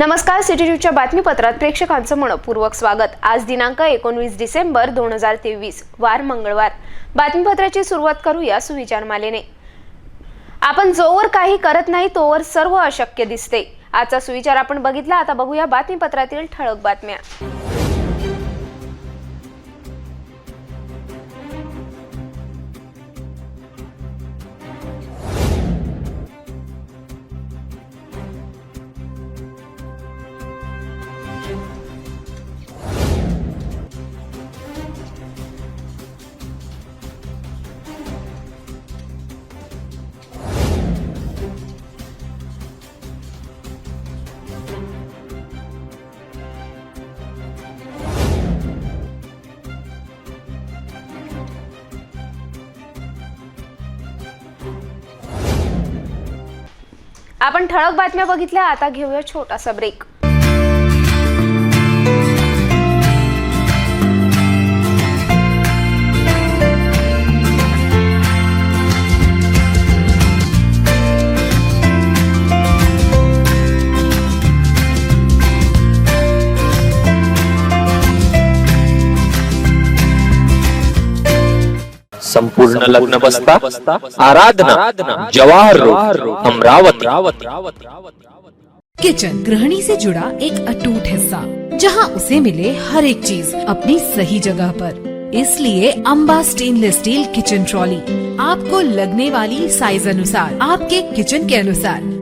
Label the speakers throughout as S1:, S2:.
S1: नमस्कार सिटी न्यूजच्या बातमीपत्रात प्रेक्षकांचं मनपूर्वक स्वागत. आज दिनांक एकोणवीस डिसेंबर दोन हजार तेवीस वार मंगळवार. बातमीपत्राची सुरुवात करूया सुविचार मालेने. आपण जोवर काही करत नाही तोवर सर्व अशक्य दिसते. आजचा सुविचार आपण बघितला आता बघूया बातमीपत्रातील ठळक बातम्या. आपण ठळक बातम्या बघितल्या आता घेऊया छोटासा ब्रेक
S2: संपूर्ण लग्न बसता आराधना जवाहर रोड अमरावती।
S3: किचन गृहणी से जुड़ा एक अटूट हिस्सा जहाँ उसे मिले हर एक चीज़ अपनी सही जगह पर। इसलिए Amba stainless steel kitchen trolley आपको लगने वाली साइज़ अनुसार आपके किचन के अनुसार।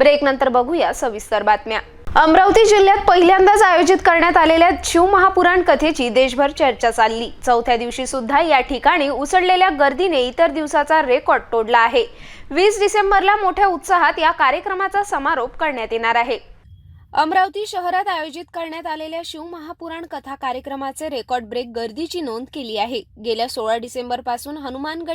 S1: Break नंतर बघूया सविस्तर बातम्या. अमरावती जिल्ह्यात पहिल्यांदाच आयोजित करण्यात आलेल्या शिवमहापुराण कथेची देशभर चर्चा चालली. चौथ्या दिवशी सुद्धा या ठिकाणी उसळलेल्या गर्दीने इतर दिवसाचा रेकॉर्ड तोडला आहे. वीस डिसेंबरला मोठ्या उत्साहात या कार्यक्रमाचा समारोप करण्यात येणार आहे. अमरावती शहरात आयोजित करण्यात आलेल्या शिवमहापुराण कथा कार्यक्रमाचे रेकॉर्ड ब्रेक गर्दीची नोंद केली आहे. गेल्या सोळा डिसेंबरपासून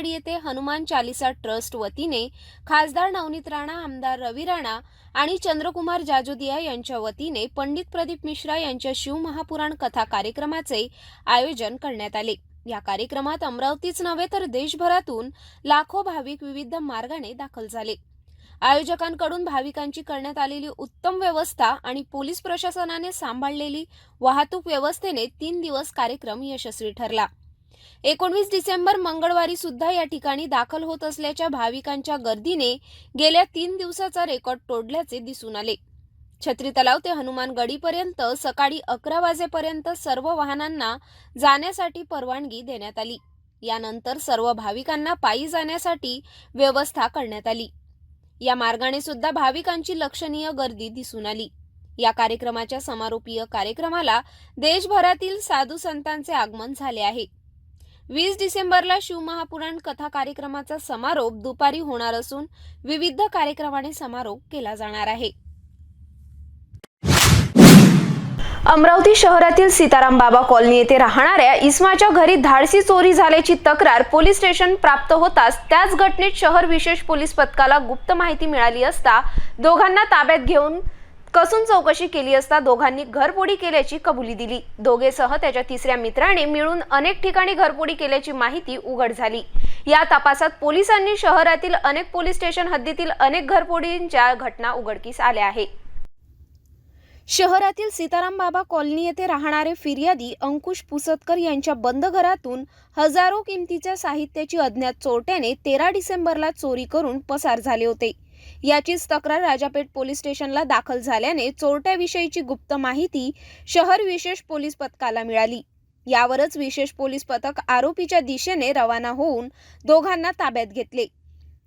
S1: येथे हनुमान चालिसा ट्रस्ट वतीने खासदार नवनीत राणा आमदार रवी राणा आणि चंद्रकुमार जाजोदिया यांच्या वतीने पंडित प्रदीप मिश्रा यांच्या शिवमहापुराण कथा कार्यक्रमाचे आयोजन करण्यात आले. या कार्यक्रमात अमरावतीच नव्हे तर देशभरातून लाखो भाविक विविध मार्गाने दाखल झाले. आयोजकांकडून भाविकांची करण्यात आलेली उत्तम व्यवस्था आणि पोलीस प्रशासनाने सांभाळलेली वाहतूक व्यवस्थेने तीन दिवस कार्यक्रम यशस्वी ठरला. एकोणवीस डिसेंबर मंगळवारी सुद्धा या ठिकाणी दाखल होत असल्याच्या भाविकांच्या गर्दीने गेल्या तीन दिवसाचा रेकॉर्ड तोडल्याचे दिसून आले. छत्री तलाव ते हनुमान गडीपर्यंत सकाळी अकरा वाजेपर्यंत सर्व वाहनांना जाण्यासाठी परवानगी देण्यात आली. यानंतर सर्व भाविकांना पायी जाण्यासाठी व्यवस्था करण्यात आली. या मार्गाने सुद्धा भाविकांची लक्षणीय गर्दी दिसून आली. या कार्यक्रमाच्या समारोपीय कार्यक्रमाला देशभरातील साधू संतांचे आगमन झाले आहे. वीस डिसेंबरला शिवमहापुराण कथा कार्यक्रमाचा समारोप दुपारी होणार असून विविध कार्यक्रमाने समारोप केला जाणार आहे. अमरावती शहरातील सीताराम बाबा कॉलनी येथे राहणाऱ्या इस्माच्या घरी धाडसी चोरी झाल्याची तक्रार पोलीस स्टेशन प्राप्त होताच त्याच घटनेत शहर विशेष पोलीस पथकाला गुप्त माहिती मिळाली असता दोघांना ताब्यात घेऊन कसून चौकशी केली असता दोघांनी घरपोडी केल्याची कबुली दिली. दोघेसह त्याच्या तिसऱ्या मित्राने मिळून अनेक ठिकाणी घरपोडी केल्याची माहिती उघड झाली. या तपासात पोलिसांनी शहरातील अनेक पोलीस स्टेशन हद्दीतील अनेक घरपोडींच्या घटना उघडकीस आल्या आहे शहरातील सीताराम बाबा कॉलनी येथे राहणारे फिर्यादी अंकुश पुसतकर यांच्या बंद घरातून हजारो किमतीच्या साहित्याची अज्ञात चोरट्याने तेरा डिसेंबरला चोरी करून पसार झाले होते. याचीच तक्रार राजापेठ पोलीस स्टेशनला दाखल झाल्याने चोरट्याविषयीची गुप्त माहिती शहर विशेष पोलीस पथकाला मिळाली. यावरच विशेष पोलीस पथक आरोपीच्या दिशेने रवाना होऊन दोघांना ताब्यात घेतले.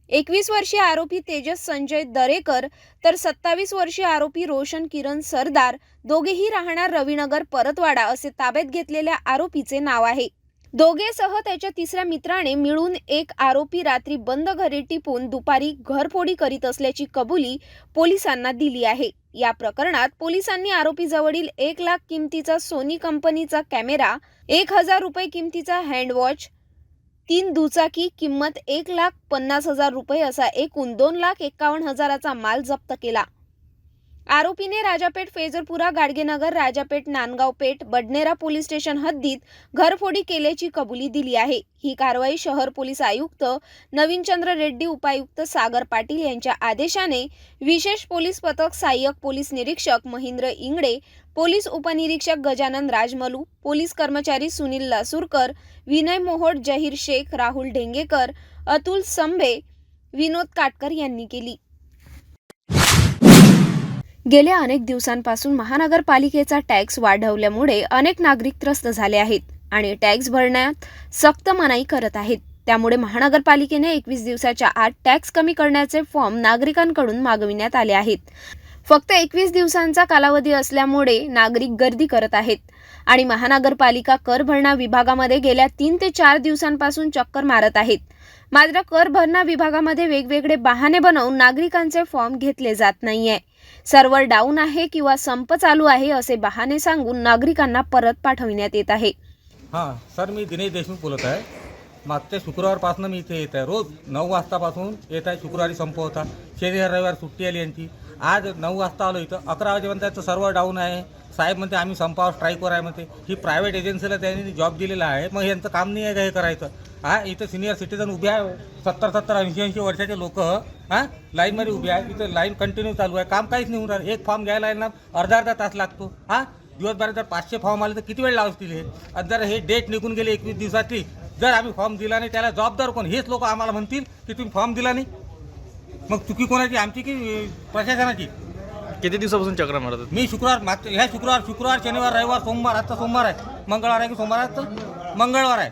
S1: एकवीस वर्षीय आरोपी तेजस संजय दरेकर तर सत्तावीस वर्षीय आरोपी रोशन किरण सरदार दोघेही राहणार रविनगर परतवाडा असे ताब्यात घेतलेल्या आरोपीचे नाव आहे. दोघेसह त्याच्या तिसऱ्या मित्राने मिळून एक आरोपी रात्री बंद घरी टिपून दुपारी घरफोडी करीत असल्याची कबुली पोलिसांना दिली आहे. या प्रकरणात पोलिसांनी आरोपीजवळील एक लाख किमतीचा सोनी कंपनीचा कॅमेरा एक हजार रुपये किमतीचा हँडवॉच तीन दुचाकी किंमत एक लाख पन्नास हजार रुपये असा एकूण दोन लाख एक्कावन्न हजाराचा माल जप्त केला. आरोपीने राजापेठ फेजरपुरा गाडगेनगर राजापेठ नांदगाव पेठ बडनेरा पोलीस स्टेशन हद्दीत घरफोडी केल्याची कबुली दिली आहे. ही कारवाई शहर पोलीस आयुक्त नवीनचंद्र रेड्डी उपायुक्त सागर पाटील यांच्या आदेशाने विशेष पोलीस पथक सहाय्यक पोलीस निरीक्षक महेंद्र इंगडे पोलीस उपनिरीक्षक गजानन राजमलू पोलीस कर्मचारी सुनील लासूरकर विनय मोहोड जहीर शेख राहुल ढेंगेकर अतुल संभे विनोद काटकर यांनी केली. गेल्या अनेक दिवसांपासून महानगरपालिकेचा टॅक्स वाढवल्यामुळे अनेक नागरिक त्रस्त झाले आहेत आणि टॅक्स भरण्यात सक्त मनाई करत आहेत. त्यामुळे महानगरपालिकेने एकवीस दिवसाच्या आत टॅक्स कमी करण्याचे फॉर्म नागरिकांकडून मागविण्यात आले आहेत. फक्त एकवीस दिवसांचा कालावधी असल्यामुळे नागरिक गर्दी करत आहेत. आणि महानगरपालिका कर भरणा विभागामध्ये गेल्या तीन ते चार दिवसांपासून चक्कर मारत आहेत. मात्र कर भरणा विभागामध्ये वेगवेगळे बहाणे बनवून नागरिकांचे फॉर्म घेतले जात नाहीये. सर्व्हर डाऊन आहे किंवा संप चालू आहे असे बहाणे सांगून नागरिकांना परत पाठविण्यात येत आहे.
S4: हां सर मी दिनेश देशमुख बोलत आहे. मागच्या शुक्रवारपासून मी इथे येत आहे. रोज नऊ वाजतापासून येत आहे. शुक्रवारी संप होता. शनिवार रविवार सुट्टी आली यांची. आज नऊ वाजता आलो इथं. अकरा वाजेपर्यंत त्याचं सर्व डाऊन आहे. साहेब म्हणते आम्ही संपावर स्ट्राईकवर आहे म्हणते. ही प्रायव्हेट एजन्सीला त्यांनी जॉब दिलेला आहे. मग यांचं काम नाही आहे का हे करायचं? हा इथं सिनियर सिटीजन उभे आहे. सत्तर सत्तर ऐंशी ऐंशी वर्षाचे लोक हां लाईनमध्ये उभे आहे. इथं लाईन कंटिन्यू चालू आहे. काम काहीच नाही होणार. एक फॉर्म घ्यायला आहे ना अर्धा अर्धा तास लागतो. हां दिवसभरात जर पाचशे फॉर्म आले तर किती वेळ लावतील हे? आणि जर हे डेट निघून गेले एकवीस दिवसाची जर आम्ही फॉर्म दिला नाही त्याला जबाबदार कोण? हेच लोक आम्हाला म्हणतील की तुम्ही फॉर्म दिला नाही. मग चुकी कोणाची? आमची की प्रशासनाची?
S5: किती दिवसापासून चक्र मारत
S4: मी शुक्रवार मागच्या ह्या शुक्रवार शुक्रवार शनिवार रविवार सोमवार आजचा सोमवार आहे. मंगळवार आहे की सोमवार आहे? आजचं? मंगळवार आहे.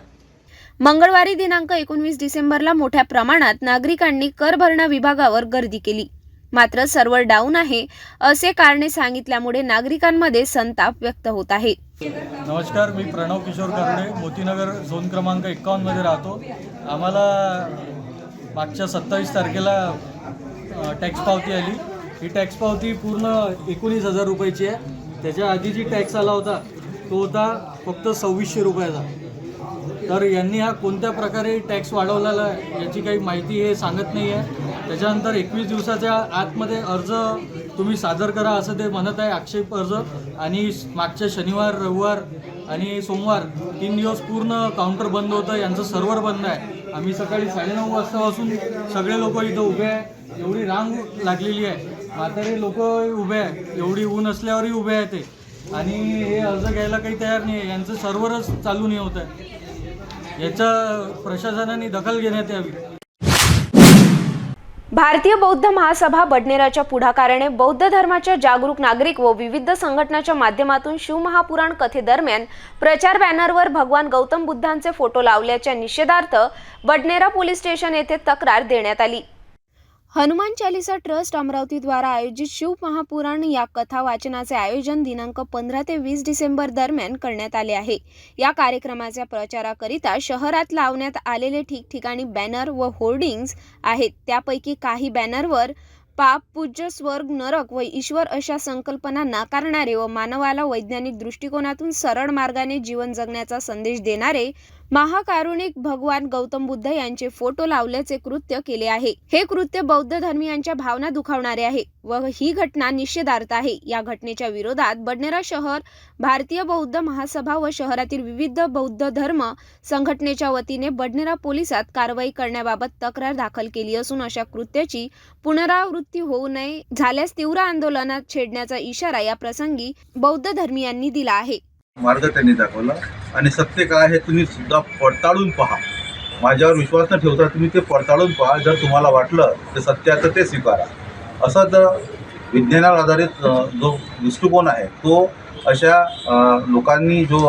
S1: मंगळवारी दिनांक एकोणवीस डिसेंबरला मोठ्या प्रमाणात नागरिकांनी कर भरणा विभागावर गर्दी केली. मात्र सर्व्हर डाऊन आहे असे कारणे सांगितल्यामुळे नागरिकांमध्ये संताप व्यक्त होत आहे.
S6: नमस्कार मी प्रणव किशोर करणे मोतीनगर झोन क्रमांक एकावन्नमध्ये राहतो. आम्हाला मागच्या सत्तावीस तारखेला टॅक्स पावती आली. ही टॅक्स पावती पूर्ण एकोणीस हजार रुपयाची आहे. त्याच्या आधी जी टॅक्स आला होता तो होता फक्त सव्वीसशे रुपयाचा. तर यांनी हा कोणत्या प्रकारे टॅक्स वाढवलेला आहे याची काही माहिती हे सांगत नाही आहे त्याच्यानंतर एकवीस दिवसाच्या आतमध्ये अर्ज तुम्ही सादर करा असं ते म्हणत आहे आक्षेप अर्ज. आणि मागच्या शनिवार रविवार आणि सोमवार तीन दिवस पूर्ण काउंटर बंद होतं यांचं सर्व्हर बंद आहे. आम्ही सकाळी साडेनऊ वाजतापासून सगळे लोक इथं उभे आहे. एवढी रांग लागलेली आहे. म्हातारे लोक उभे आहे. एवढी ऊन असल्यावरही उभे आहे ते. आणि हे अर्ज घ्यायला काही तयार नाही आहे. यांचं सर्व्हरच चालू नाही होत आहे. याच्या प्रशासनाने दखल घेण्यात यावी.
S1: भारतीय बौद्ध महासभा बडनेराच्या पुढाकाराने बौद्ध धर्माच्या जागरूक नागरिक व विविध संघटनाच्या माध्यमातून शिवमहापुराण कथेदरम्यान प्रचार बॅनरवर भगवान गौतम बुद्धांचे फोटो लावल्याच्या निषेधार्थ बडनेरा पोलीस स्टेशन येथे तक्रार देण्यात आली. हनुमान चालिसा ट्रस्ट अमरावतीद्वारा आयोजित शिव महापुराण या कथा वाचनाचे आयोजन दिनांक पंधरा ते वीस डिसेंबर दरम्यान करण्यात आले आहे. या कार्यक्रमाच्या प्रचाराकरिता शहरात लावण्यात आलेले ठिकठिकाणी बॅनर व होर्डिंग्ज आहेत. त्यापैकी काही बॅनरवर पाप पूज्य स्वर्ग नरक व ईश्वर अशा संकल्पना नाकारणारे व मानवाला वैज्ञानिक दृष्टिकोनातून सरळ मार्गाने जीवन जगण्याचा संदेश देणारे महाकारुणिक भगवान गौतम बुद्ध यांचे फोटो लावल्याचे कृत्य केले आहे. हे कृत्य बौद्ध धर्मियांच्या भावना दुखावणारे आहे व ही घटना निषेधार्थ आहे. या घटनेच्या विरोधात बडनेरा शहर भारतीय बौद्ध महासभा व शहरातील विविध बौद्ध धर्म संघटनेच्या वतीने बडनेरा पोलिसात कारवाई करण्याबाबत तक्रार दाखल केली असून अशा कृत्याची पुनरावृत्ती होऊ नये झाल्यास तीव्र आंदोलनात छेडण्याचा इशारा या प्रसंगी बौद्ध धर्मियांनी दिला आहे.
S7: मार्ग त्यांनी दाखवला. आणि सत्य काय हे तुम्ही सुद्धा पडताळून पहा. माझ्यावर विश्वास न ठेवता तुम्ही ते पडताळून पहा. जर तुम्हाला वाटलं तर सत्याचं ते स्वीकारा. असा तर विज्ञानावर आधारित जो दृष्टिकोन आहे तो अशा लोकांनी जो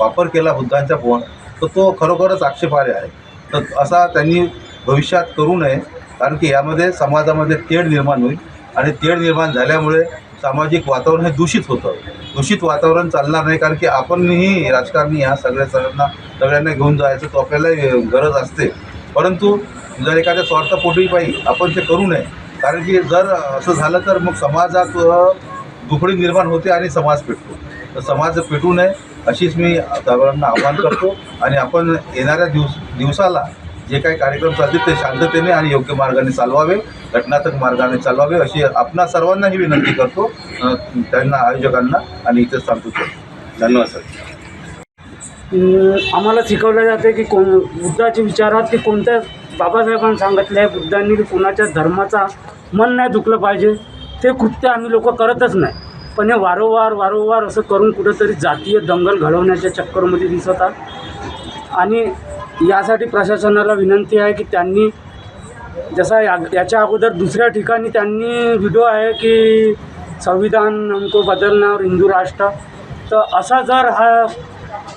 S7: वापर केला बुद्धांचा फोन तर तो खरोखरच आक्षेपार्ह आहे. तर असा त्यांनी भविष्यात करू नये कारण की यामध्ये समाजामध्ये तेढ निर्माण होईल. आणि तेढ निर्माण झाल्यामुळे सामाजिक वातावरण हे दूषित होतं. दूषित वातावरण चालणार नाही कारण की आपणही राजकारणी ह्या सगळ्या सगळ्यांना सगळ्यांना घेऊन जायचं तो आपल्याला गरज असते. परंतु जर एखाद्या स्वार्थपोटी पाहिजे आपण ते करू नये कारण की जर असं झालं तर मग समाजात दुखडी निर्माण होते आणि समाज पेटतो. तर समाज पेटू नये अशीच मी सर्वांना आवाहन करतो. आणि आपण येणाऱ्या दिवस दिवसाला जे काही कार्यक्रम चालतील ते शांततेने आणि योग्य मार्गाने चालवावे घटनात्मक मार्गाने चालवावे अशी आपणा सर्वांनाही विनंती करतो. त्यांना आयोजकांना आणि इथे सांगतो. धन्यवाद सर.
S8: आम्हाला शिकवलं जाते की कोण बुद्धाच्या विचारात की कोणत्या बाबासाहेबांनी सांगितलं आहे बुद्धांनी की कोणाच्या धर्माचा मन नाही दुखलं पाहिजे. ते कृत्य आम्ही लोक करतच नाही. पण हे वारंवार वारंवार असं करून कुठंतरी जातीय दंगल घडवण्याच्या चक्करमध्ये दिसतात आणि यासाठी प्रशासनाला विनंती आहे की त्यांनी जसा या याच्या अगोदर दुसऱ्या ठिकाणी त्यांनी व्हिडिओ आहे की संविधान हमको बदलना और हिंदू राष्ट्र. तर असा जर हा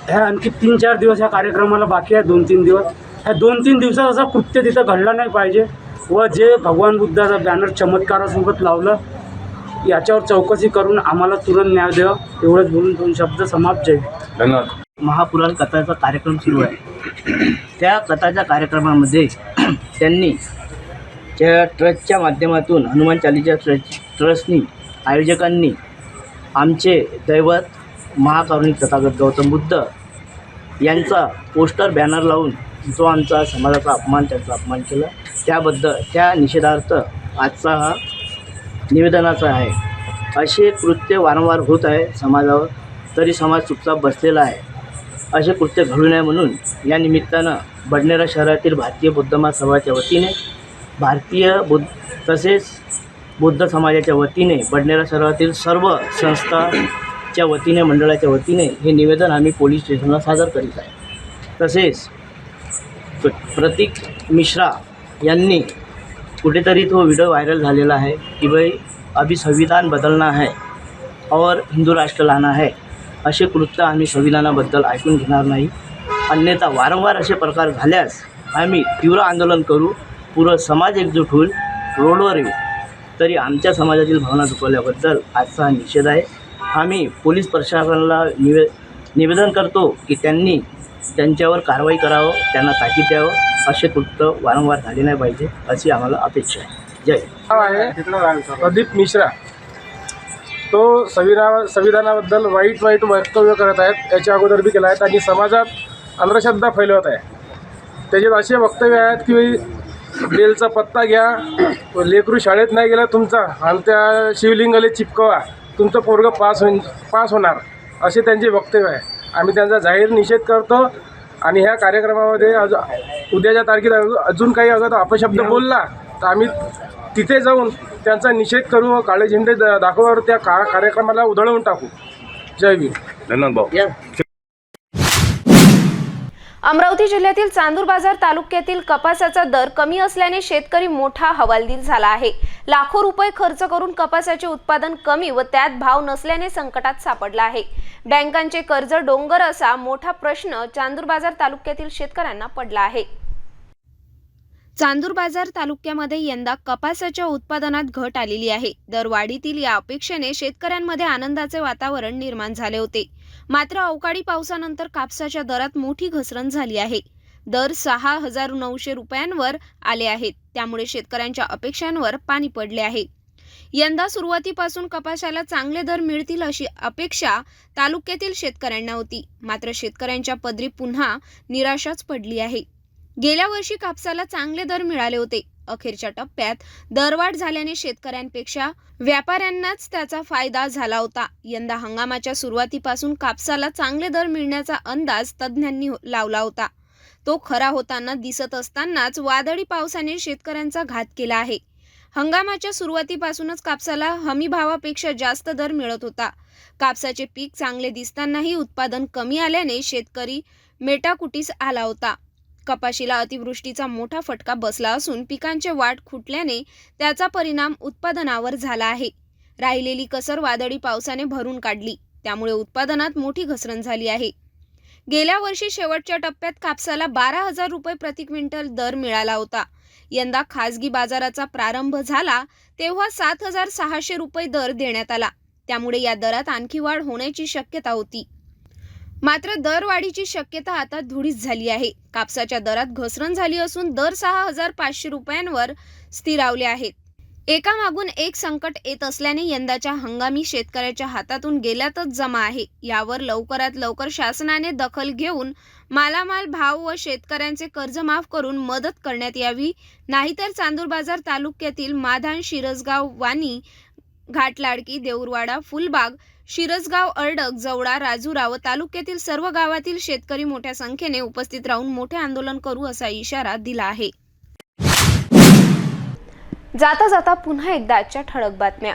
S8: ह्या आणखी तीन चार दिवस ह्या कार्यक्रमाला बाकी आहे दोन तीन दिवस. ह्या दोन तीन दिवसात असं कृत्य तिथं घडलं नाही पाहिजे. व जे भगवान बुद्धाचा बॅनर चमत्कारासोबत लावलं याच्यावर चौकशी करून आम्हाला तुरंत न्याय द्यावा एवढंच बोलून दोन शब्द समाप्त. जय
S7: धन्यवाद.
S9: महापुराण कथाचा कार्यक्रम सुरू आहे. त्या कथाच्या कार्यक्रमामध्ये त्यांनी त्या ट्रस्टच्या माध्यमातून हनुमान चालीच्या ट्रस्ट ट्रस्टनी आयोजकांनी आमचे दैवत महाकारुणिक तथागत गौतम बुद्ध यांचा पोस्टर बॅनर लावून जो आमचा समाजाचा अपमान त्यांचा अपमान केला. त्याबद्दल त्या निषेधार्थ आजचा हा निवेदनाचा आहे. असे कृत्य वारंवार होत आहे समाजावर. तरी समाज चुपचाप बसलेला आहे. असे कृत्य घडू नये म्हणून या निमित्तानं बडनेरा शहरातील भारतीय बुद्ध महासभाच्या वतीने भारतीय बुद्ध तसेच बुद्ध समाजाच्या वतीने बडनेरा शहरातील सर्व संस्थाच्या वतीने मंडळाच्या वतीने हे निवेदन आम्ही पोलीस स्टेशनला सादर करीत आहे. तसेच प्रतीक मिश्रा यांनी कुठेतरी तो व्हिडिओ व्हायरल झालेला आहे की भाई अभी संविधान बदलना है और हिंदू राष्ट्र लाना है. असे कृत्य आम्ही संविधानाबद्दल ऐकून घेणार नाही. अन्यथा वारंवार असे प्रकार झाल्यास आम्ही तीव्र आंदोलन करू पूर्ण समाज एकजूट होईल रोडवर येऊ. तरी आमच्या समाजातील भावना दुखवल्याबद्दल आजचा हा निषेध आहे. आम्ही पोलीस प्रशासनाला निवे निवेदन करतो की त्यांनी त्यांच्यावर कारवाई करावं त्यांना ताकीद द्यावं. असे कृत्य वारंवार झाले नाही पाहिजे अशी आम्हाला अपेक्षा आहे. जय
S10: आहे प्रदीप मिश्रा. तो संविधा संविधानाबद्दल वाईट वाईट वक्तव्य करत आहेत याच्या अगोदर बी केला आहेत आणि समाजात अंधश्रद्धा फैलवत आहे. त्याच्यात असे वक्तव्य आहेत की बेलचा पत्ता घ्या. लेकरू शाळेत नाही गेला तुमचा आणि त्या शिवलिंगाला चिपकवा. तुमचं पोरगं पास होईन पास होणार. असे त्यांचे वक्तव्य आहे. आम्ही त्यांचा जाहीर निषेध करतो. आणि ह्या कार्यक्रमामध्ये अजून उद्याच्या तारखेला अजून- अजून काही अगर अपशब्द बोलला तर आम्ही तिथे जाऊन त्यांचा निषेध करू व काळे झेंडे द- दाखवल्यावर त्या का कार्यक्रमाला उधळवून टाकू. जय भीम.
S7: धन्यवाद भाऊ.
S1: अमरावती जिल्ह्यातील चांदूर बाजार तालुक्यातील कपासाचा दर कमी असल्याने शेतकरी मोठा हवालदिल झाला आहे. लाखो रुपये खर्च करून कपासाचे उत्पादन कमी व त्यात भाव नसल्याने संकटात सापडला आहे. बँकांचे कर्ज डोंगर असा मोठा प्रश्न चांदूर बाजार तालुक्यातील शेतकऱ्यांना पडला आहे. चांदूर बाजार तालुक्यामध्ये यंदा कपासाच्या उत्पादनात घट आलेली आहे. दरवाढीतील या अपेक्षेने शेतकऱ्यांमध्ये आनंदाचे वातावरण निर्माण झाले होते. मात्र अवकाळी पावसानंतर कापसाच्या दरात मोठी घसरण झाली आहे. दर सहा हजार नऊशे रुपयांवर आले आहेत. त्यामुळे शेतकऱ्यांच्या अपेक्षांवर पाणी पडले आहे. यंदा सुरुवातीपासून कपाशाला चांगले दर मिळतील अशी अपेक्षा तालुक्यातील शेतकऱ्यांना होती. मात्र शेतकऱ्यांच्या पदरी पुन्हा निराशाच पडली आहे. गेल्या वर्षी कापसाला चांगले दर मिळाले होते. अखेरच्या टप्प्यात दरवाढ झाल्याने शेतकऱ्यांपेक्षा व्यापाऱ्यांनाच त्याचा फायदा झाला होता. यंदा हंगामाच्या सुरुवातीपासून कापसाला चांगले दर मिळण्याचा अंदाज तज्ज्ञांनी लावला होता. तो खरा होताना दिसत असतानाच वादळी पावसाने शेतकऱ्यांचा घात केला आहे. हंगामाच्या सुरुवातीपासूनच कापसाला हमी भावापेक्षा जास्त दर मिळत होता. कापसाचे पीक चांगले दिसतानाही उत्पादन कमी आल्याने शेतकरी मेटाकुटीस आला होता. कपाशीला अतिवृष्टीचा मोठा फटका बसला असून पिकांचे वाढ खुटल्याने त्याचा परिणाम उत्पादनावर झाला आहे. राहिलेली कसर वादळी पावसाने भरून काढली. त्यामुळे उत्पादनात मोठी घसरण झाली आहे. गेल्या वर्षी शेवटच्या टप्प्यात कापसाला बारा हजार रुपये प्रति क्विंटल दर मिळाला होता. यंदा खासगी बाजाराचा प्रारंभ झाला तेव्हा सात हजार सहाशे रुपये दर देण्यात आला. त्यामुळे या दरात आणखी वाढ होण्याची शक्यता होती. मात्र दरवाढीची शक्यता आता धुडीच झाली आहे. कापसाच्या दरात घसरण झाली असून दर सहा हजार पाचशे रुपयांवर स्थिरावले आहेत. एकामागून एक संकट येत असल्याने यंदाच्या हंगामी शेतकऱ्याच्या हातातून गेल्यातच जमा आहे. यावर लवकरात लवकर शासनाने दखल घेऊन मालामाल भाव व शेतकऱ्यांचे कर्ज माफ करून मदत करण्यात यावी. नाहीतर चांदूर बाजार तालुक्यातील माधान शिरसगाव वाणी घाटलाडकी देऊरवाडा फुलबाग शिरसगाव अर्डक जवळा राजुरा व तालुक्यातील सर्व गावातील शेतकरी मोठ्या संख्येने उपस्थित राहून मोठे आंदोलन करू असा इशारा दिला आहे. जाता जाता पुन्हा एकदा आजच्या ठळक बातम्या.